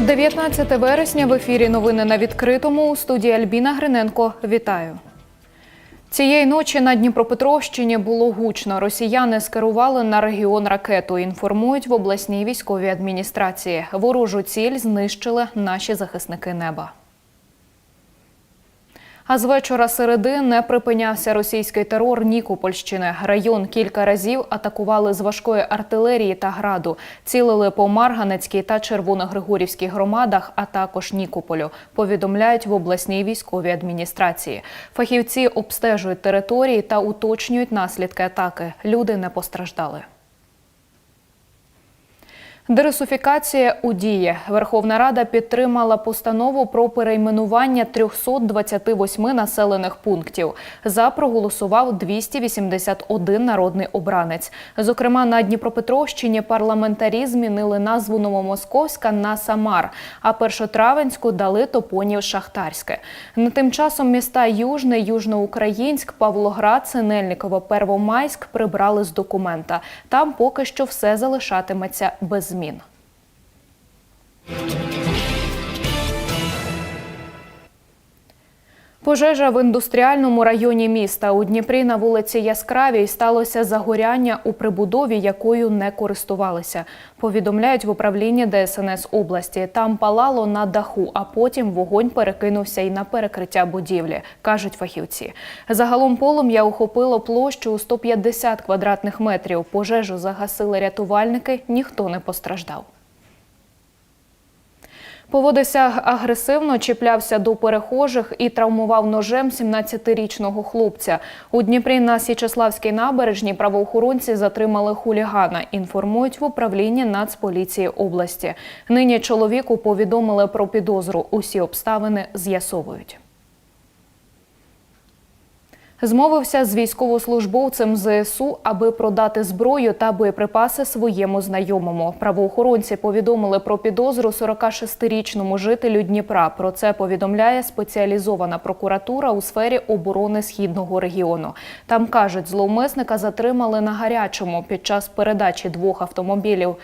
19 вересня в ефірі новини на відкритому у студії Альбіна Гриненко. Вітаю. Цієї ночі на Дніпропетровщині було гучно. Росіяни скерували на регіон ракету. Інформують в обласній військовій адміністрації. Ворожу ціль знищили наші захисники неба. А з вечора середи не припинявся російський терор Нікопольщини. Район кілька разів атакували з важкої артилерії та граду. Цілили по Марганецькій та Червоногригорівській громадах, а також Нікополю. Повідомляють в обласній військовій адміністрації. Фахівці обстежують території та уточнюють наслідки атаки. Люди не постраждали. Дерусифікація у дії. Верховна Рада підтримала постанову про перейменування 328 населених пунктів. За проголосував 281 народний обранець. Зокрема, на Дніпропетровщині парламентарі змінили назву Новомосковська на Самар, а першотравенську дали топонів Шахтарське. На тим часом міста Южне, Южноукраїнськ, Павлоград, Синельниково, Первомайськ прибрали з документа. Там поки що все залишатиметься без змін змін. Пожежа в індустріальному районі міста у Дніпрі на вулиці Яскравій сталося загоряння у прибудові, якою не користувалися. Повідомляють в управлінні ДСНС області. Там палало на даху, а потім вогонь перекинувся і на перекриття будівлі, кажуть фахівці. Загалом полум'я охопило площу у 150 квадратних метрів. Пожежу загасили рятувальники, ніхто не постраждав. Поводився агресивно, чіплявся до перехожих і травмував ножем 17-річного хлопця. У Дніпрі на Січеславській набережні правоохоронці затримали хулігана. Інформують в управлінні Нацполіції області. Нині чоловіку повідомили про підозру. Усі обставини з'ясовують. Змовився з військовослужбовцем ЗСУ, аби продати зброю та боєприпаси своєму знайомому. Правоохоронці повідомили про підозру 46-річному жителю Дніпра. Про це повідомляє спеціалізована прокуратура у сфері оборони східного регіону. Там кажуть, зловмисника затримали на гарячому під час передачі двох автомобілів.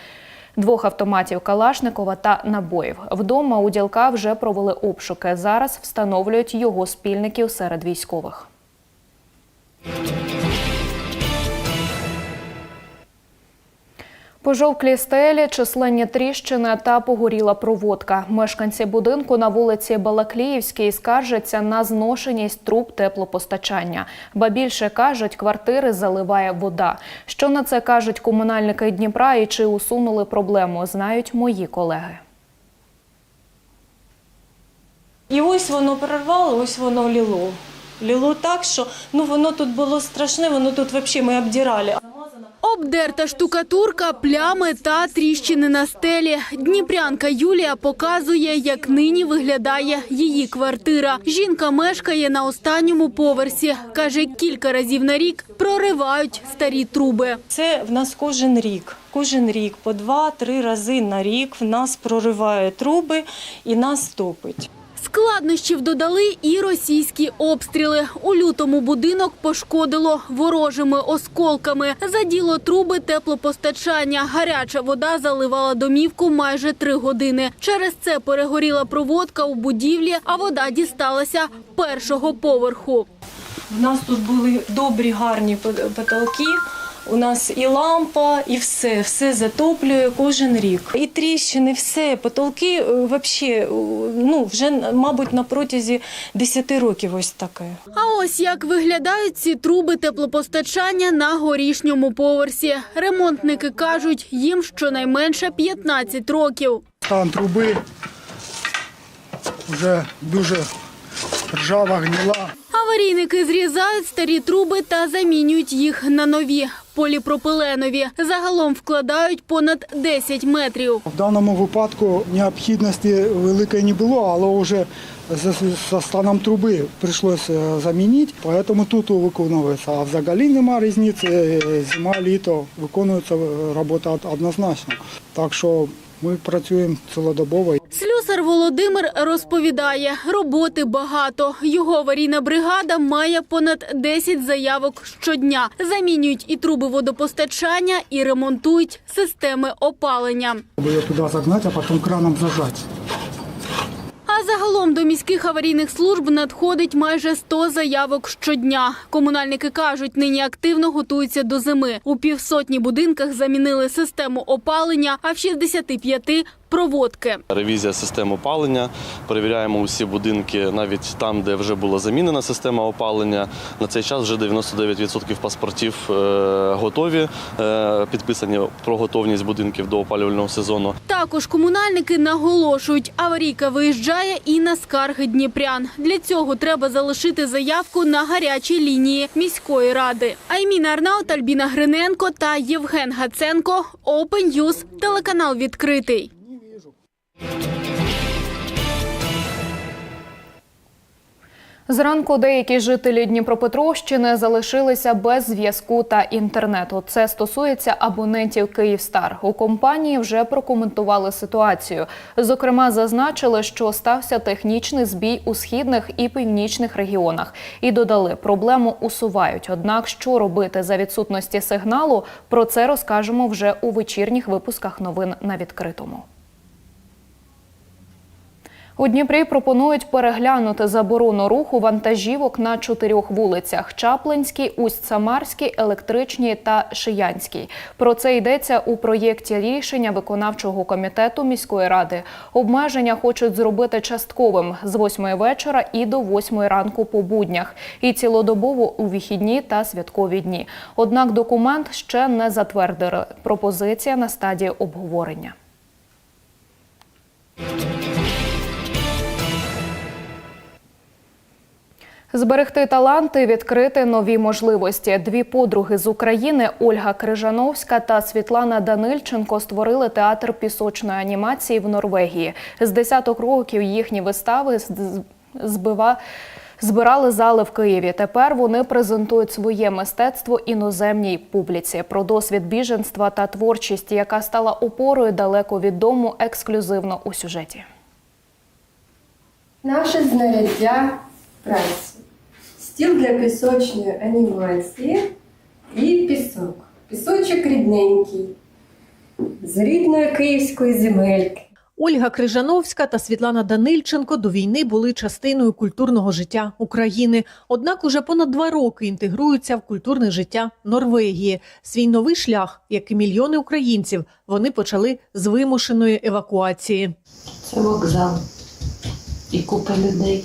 Двох автоматів Калашникова та набоїв. Вдома у ділка вже провели обшуки. Зараз встановлюють його спільників серед військових. Пожовклі стелі, численні тріщини та погоріла проводка. Мешканці будинку на вулиці Балакліївській скаржаться на зношеність труб теплопостачання. Ба більше кажуть, квартири заливає вода. Що на це кажуть комунальники Дніпра і чи усунули проблему, знають мої колеги. І ось воно прорвало, ось воно ліло. Ліло так, що ну воно тут було страшне, воно тут взагалі ми обдирали. Обдерта штукатурка, плями та тріщини на стелі. Дніпрянка Юлія показує, як нині виглядає її квартира. Жінка мешкає на останньому поверсі. Каже, кілька разів на рік проривають старі труби. Це в нас кожен рік. Кожен рік по два-три рази на рік в нас прориває труби і нас топить. Складнощів додали і російські обстріли. У лютому будинок пошкодило ворожими осколками. Заділо труби теплопостачання. Гаряча вода заливала домівку майже три години. Через це перегоріла проводка у будівлі, а вода дісталася першого поверху. В нас тут були добрі гарні пот- потолки. У нас і лампа, і все, все затоплює кожен рік. І тріщини, все, потолки взагалі, ну вже мабуть на протязі 10 років ось таке. А ось як виглядають ці труби теплопостачання на горішньому поверсі. Ремонтники кажуть, їм щонайменше 15 років. Стан труби вже дуже ржава, гніла. Аварійники зрізають старі труби та замінюють їх на нові поліпропиленові. Загалом вкладають понад 10 метрів. В даному випадку необхідності великої не було, але вже за, станом труби прийшлося замінити, тому тут виконується. А взагалі немає різниці, зима, літо, виконується робота однозначно. Так що ми працюємо цілодобово. Слюсар Володимир розповідає, роботи багато. Його аварійна бригада має понад 10 заявок щодня. Замінюють і труби водопостачання, і ремонтують системи опалення. Її туди загнати, а потім краном зажати. Загалом до міських аварійних служб надходить майже 100 заявок щодня. Комунальники кажуть, нині активно готуються до зими. У півсотні будинках замінили систему опалення, а в 65 – проводки. Ревізія систем опалення. Перевіряємо усі будинки, навіть там, де вже була замінена система опалення. На цей час вже 99% паспортів е, готові, е, підписані про готовність будинків до опалювального сезону. Також комунальники наголошують, аварійка виїжджає і на скарги дніпрян. Для цього треба залишити заявку на гарячій лінії міської ради. Айміна Арнаут, Альбіна Гриненко та Євген Гаценко. Open News, телеканал відкритий. Зранку деякі жителі Дніпропетровщини залишилися без зв'язку та інтернету. Це стосується абонентів Київстар. У компанії вже прокоментували ситуацію. Зокрема, зазначили, що стався технічний збій у східних і північних регіонах, і додали, проблему усувають. Однак, що робити за відсутності сигналу, про це розкажемо вже у вечірніх випусках новин на відкритому. У Дніпрі пропонують переглянути заборону руху вантажівок на чотирьох вулицях: Чаплинській, Усть-Самарській, Електричній та Шиянській. Про це йдеться у проєкті рішення виконавчого комітету міської ради. Обмеження хочуть зробити частковим з 8 вечора і до 8 ранку по буднях, і цілодобово у вихідні та святкові дні. Однак документ ще не затвердили. Пропозиція на стадії обговорення. Зберегти таланти, відкрити нові можливості. Дві подруги з України Ольга Крижановська та Світлана Данильченко створили театр пісочної анімації в Норвегії. З десяток років їхні вистави збива. Збирали зали в Києві. Тепер вони презентують своє мистецтво іноземній публіці про досвід біженства та творчість, яка стала опорою далеко від дому, ексклюзивно у сюжеті. Наше знаряддя праці. Стіл для пісочної анімації і пісок. Пісочок рідненький, з рідної київської земельки. Ольга Крижановська та Світлана Данильченко до війни були частиною культурного життя України. Однак уже понад два роки інтегруються в культурне життя Норвегії. Свій новий шлях, як і мільйони українців, вони почали з вимушеної евакуації. Це вокзал і купа людей.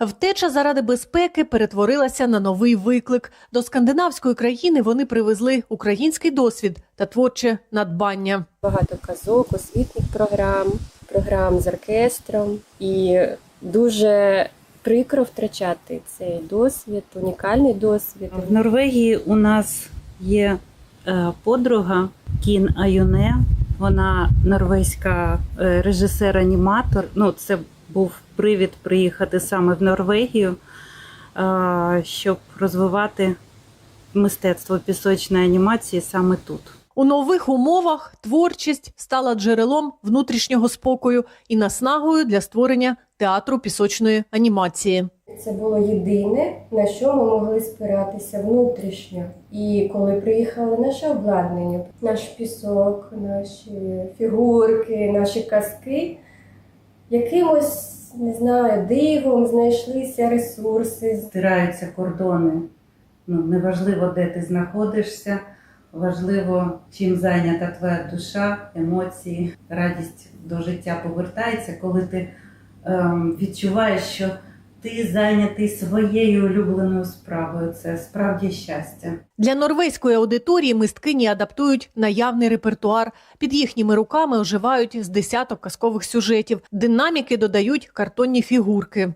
Втеча заради безпеки перетворилася на новий виклик. До скандинавської країни вони привезли український досвід та творче надбання. Багато казок, освітніх програм, програм з оркестром. І дуже прикро втрачати цей досвід, унікальний досвід. В Норвегії у нас є е, подруга Кін Аюне. Вона норвезька е, режисер-аніматор. Ну, це був привід приїхати саме в Норвегію, е, щоб розвивати мистецтво пісочної анімації саме тут. У нових умовах творчість стала джерелом внутрішнього спокою і наснагою для створення театру пісочної анімації. Це було єдине, на що ми могли спиратися внутрішньо. І коли приїхало наше обладнання, наш пісок, наші фігурки, наші казки, якимось не знаю, дивом знайшлися ресурси. Стираються кордони. Ну, неважливо, де ти знаходишся, важливо, чим зайнята твоя душа, емоції, радість до життя повертається, коли ти ем, відчуваєш, що ти зайнятий своєю улюбленою справою. Це справді щастя. Для норвезької аудиторії мисткині адаптують наявний репертуар. Під їхніми руками оживають з десяток казкових сюжетів. Динаміки додають картонні фігурки.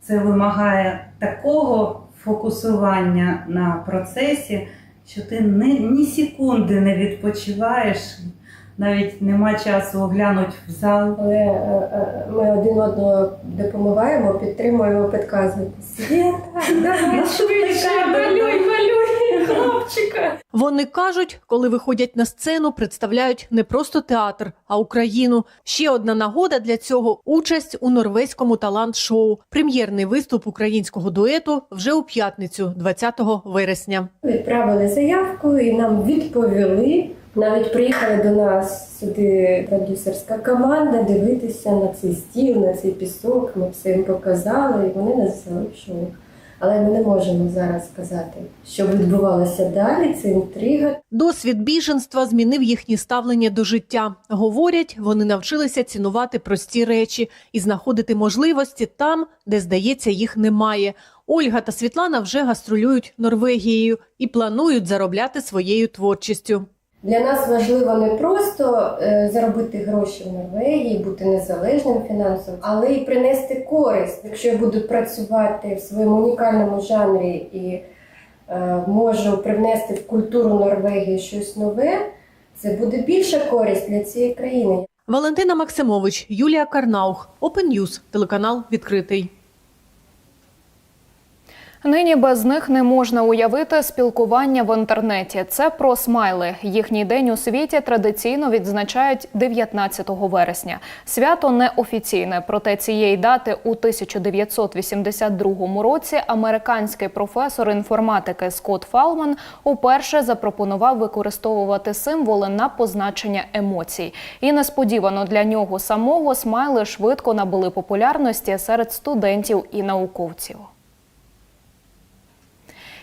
Це вимагає такого фокусування на процесі, що ти ні, ні секунди не відпочиваєш, навіть нема часу оглянути в зал. Але е, ми один одного допомагаємо, підтримуємо, підказуємо. Свята, давай швидше, малюй, малюй. Хлопчика. Вони кажуть, коли виходять на сцену, представляють не просто театр, а Україну. Ще одна нагода для цього участь у норвезькому талант-шоу. Прем'єрний виступ українського дуету вже у п'ятницю, 20 вересня. Відправили заявку і нам відповіли. Навіть приїхали до нас сюди продюсерська команда дивитися на цей стіл, на цей пісок. Ми все їм показали, і вони нас взяли в шоу. Але ми не можемо зараз сказати, що відбувалося далі. Це інтрига. Досвід біженства змінив їхнє ставлення до життя. Говорять, вони навчилися цінувати прості речі і знаходити можливості там, де здається, їх немає. Ольга та Світлана вже гастролюють Норвегією і планують заробляти своєю творчістю. Для нас важливо не просто е, заробити гроші в Норвегії, бути незалежним фінансово, але й принести користь. Якщо я буду працювати в своєму унікальному жанрі і е, можу привнести в культуру Норвегії щось нове, це буде більша користь для цієї країни. Валентина Максимович, Юлія Карнаух, Open News, телеканал відкритий. Нині без них не можна уявити спілкування в інтернеті. Це про смайли. Їхній день у світі традиційно відзначають 19 вересня. Свято неофіційне, проте цієї дати у 1982 році американський професор інформатики Скотт Фалман уперше запропонував використовувати символи на позначення емоцій. І несподівано для нього самого смайли швидко набули популярності серед студентів і науковців.